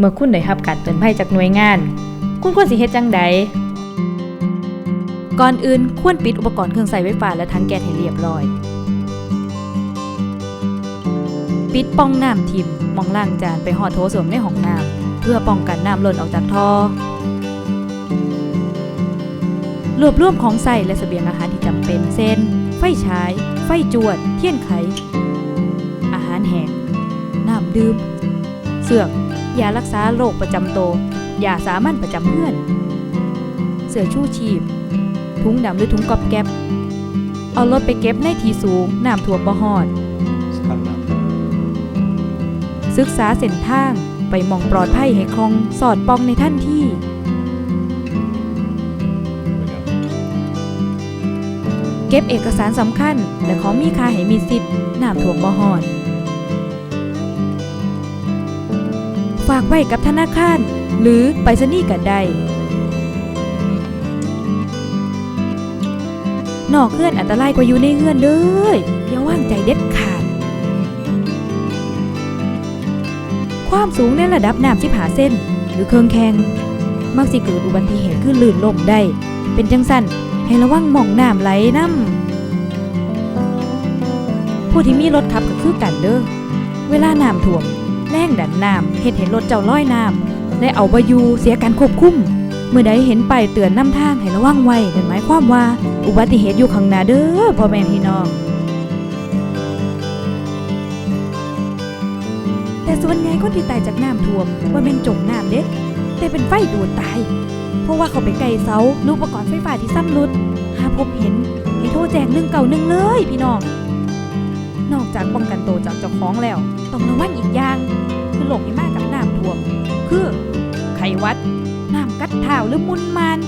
เมื่อคุณได้รับการเตือนภัยจากหน่วยงาน คุณควรสิเฮ็ดจังใดก่อนอื่นควรปิดอุปกรณ์เครื่องใช้ไฟฟ้าและทั้งแก๊สให้เรียบร้อย ปิดป้องน้ำทิมมองล่างจานไปหอดโถส้วมในห้องน้ำเพื่อป้องกันน้ำหล่นออกจากท่อรวบรวมของใส่และเสบียงอาหารที่จำเป็นเช่นไฟฉาย ไฟจวด เทียนไข อาหารแห้งน้ำดื่ม เสือก ยารักษาโรคประจำตัวยาสามัญประจำเพื่อน เสื้อชูชีพ ถุงดำหรือถุงกอบแก๊บเอารถไปเก็บในที่สูงน้ำท่วมบ่ฮอด ศึกษาเส้นทางไปมองปลอดภัยให้คล่องสอดปองในท่านที่ เก็บเอกสารสำคัญ และของมีค่าให้มีสิทธิ์น้ำท่วมบ่ฮอดากไว้กับธนาคาร หรือไปรษณีย์กันได้นอกเฮือนอันตรายกว่าอยู่ในเฮือนเด้อย่าว่างใจเด็ดขาด ความสูงในระดับน้ำสิบหาเส้น หรือเครื่องแข่งมักสิเกิดอุบัติเหตุขึ้นลื่นล่มได้ เป็นจังสันให้ระวังหม่องน้ำไหลน้ำผู้ที่มีรถขับก็คือกันเด้อเวลาน้ำท่วม แรงดันน้ำเฮ็ดให้รถเจ้าลอยน้ำและเอาบอยู่เสียการควบคุม เมื่อใดเห็นป้ายเตือนนำทางให้ระวังไว้นั่นหมายความว่า อุบัติเหตุอยู่ข้างหน้าเด้อพ่อแม่พี่น้องแต่ส่วนใหญ่คนที่ตายจากน้ำท่วมว่าเป็นจมน้ำเด็แต่เป็นไฟดูดตาย เพราะว่าเขาไปไกลเสาหรืออุปกรณ์ไฟฟ้าที่ซ้ำรุดหาพบเห็นให้โทรแจ้งหนึ่งเก่าหนึ่งเลยพี่น้อง นอกจากป้องกันตัวจากเจ้าของแล้ว ต้องระวังอีกอย่าง คือโรคที่มากับน้ำท่วม คือไขหวัด น้ำกัดเท้าหรือมุนมัน